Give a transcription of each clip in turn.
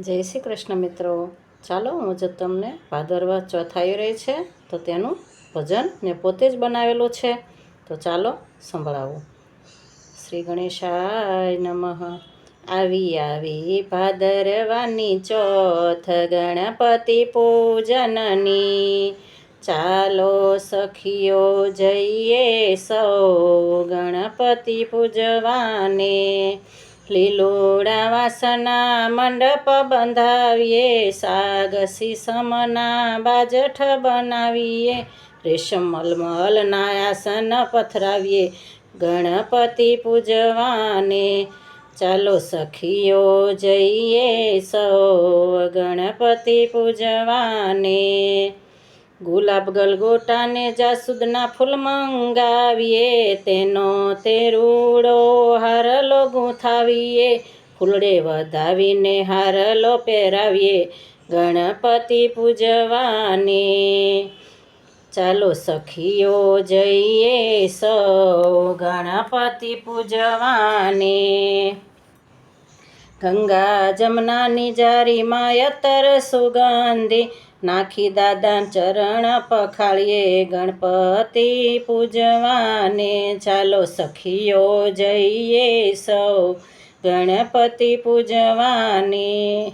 જય શ્રી કૃષ્ણ મિત્રો. ચાલો, હું જ તમને ભાદરવા ચોથાઈ રહી છે, તો તેનું ભજન મેં પોતે જ બનાવેલું છે. તો ચાલો, સંભળાવું. શ્રી ગણેશાય નમઃ. આવી આવી ભાદરવાની ચોથ ગણપતિ પૂજનની. ચાલો સખીઓ, જઈએ સૌ ગણપતિ પૂજવાને. લીલોડા વાસના મંડપ બંધાવીએ સાગ સીસમના બાજઠ બનાવીએ, રેશમ મલમલના આસન પથરાવીએ, ગણપતિ પૂજવાને ચાલો સખીઓ જઈએ સૌ, ગણપતિ પૂજવાને ગુલાબ ગલગોટાને જાસૂદના ફૂલ મંગાવીએ, તેનો તેરુડો હારલો ગૂંથાવીએ, ફૂલડે વધાવીને હારલો પહેરાવીએ, ગણપતિ પૂજવાને. ચાલો સખીઓ જઈએ સૌ ગણપતિ પૂજવાને. ગંગા જમનાની જારીમાં યતર સુગંધી નાખી દાદા ચરણ પખાળીએ ગણપતિ પૂજવાને. ચાલો સખીઓ જઈએ સૌ ગણપતિ પૂજવાને.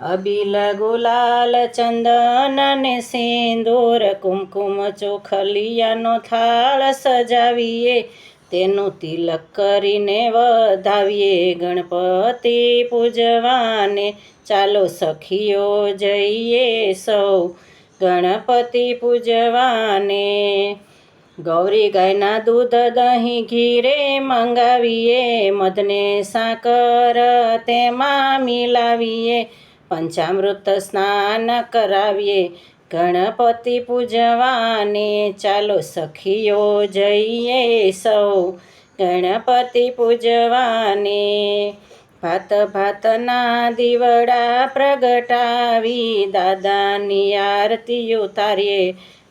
અબીલ, ગુલાલ, ચંદન ને સિંદૂર, કુમકુમ ચોખલિયાનો થાળ સજાવીએ. તેનું તિલક કરીને વધાવીએ ગણપતિ પૂજવાને. ચાલો સખીઓ જઈએ સૌ ગણપતિ પૂજવાને. ગૌરી ગાયના દૂધ દહીં ઘીરે મંગાવીએ, મધને સાકર તેમાં મિલાવીએ, પંચામૃત સ્નાન કરાવીએ. ગણપતિ પૂજવાને ચાલો સખીઓ જઈએ સૌ. ગણપતિ પૂજવાને ભાત ભાતના દીવડા પ્રગટાવી દાદાની આરતી ઉતારીએ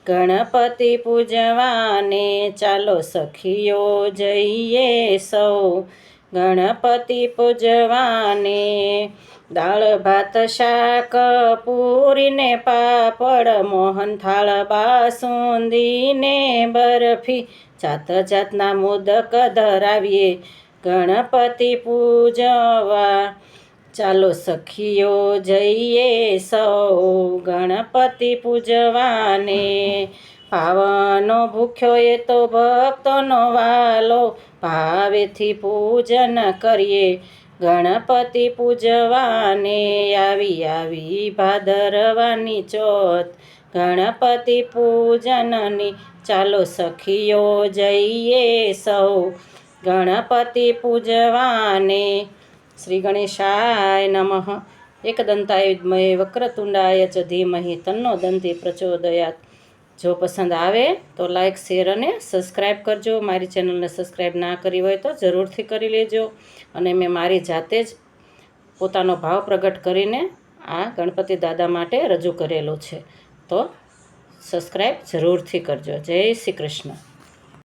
ગણપતિ પૂજવાને ચાલો સખીઓ જઈએ સૌ. ગણપતિ પૂજવાને દાળ, ભાત, શાક, પૂરીને પાપડ, મોહન થાળ બાસુંદીને બરફી, જાત જાતના મોદક ધરાવીએ ગણપતિ પૂજવા. ચાલો સખીઓ જઈએ સૌ ગણપતિ પૂજવાને. પાવનો ભૂખ્યો એ તો ભક્તોનો વાલો. ભાવેથી પૂજન કરીએ. ગણપતિ પૂજવાને આવી આવી ભાદરવાની ચોથ. ગણપતિ પૂજનની ચાલો સખીઓ જઈએ સૌ. ગણપતિ પૂજવાને શ્રી ગણેશાય નમઃ. એકદંતાય વિદ્મહે વક્રતુંડાય ચ ધીમહિ તન્નો દંતી પ્રચોદયાત. જો પસંદ આવે તો લાઈક, શેર અને સબસ્ક્રાઈબ કરજો. મારી ચેનલને સબસ્ક્રાઈબ ના કરી હોય તો જરૂરથી કરી લેજો. અને મેં મારી જાતે જ પોતાનો ભાવ પ્રગટ કરીને આ ગણપતિ દાદા માટે રજૂ કરેલો છે. તો સબસ્ક્રાઈબ જરૂરથી કરજો. જય શ્રી કૃષ્ણ.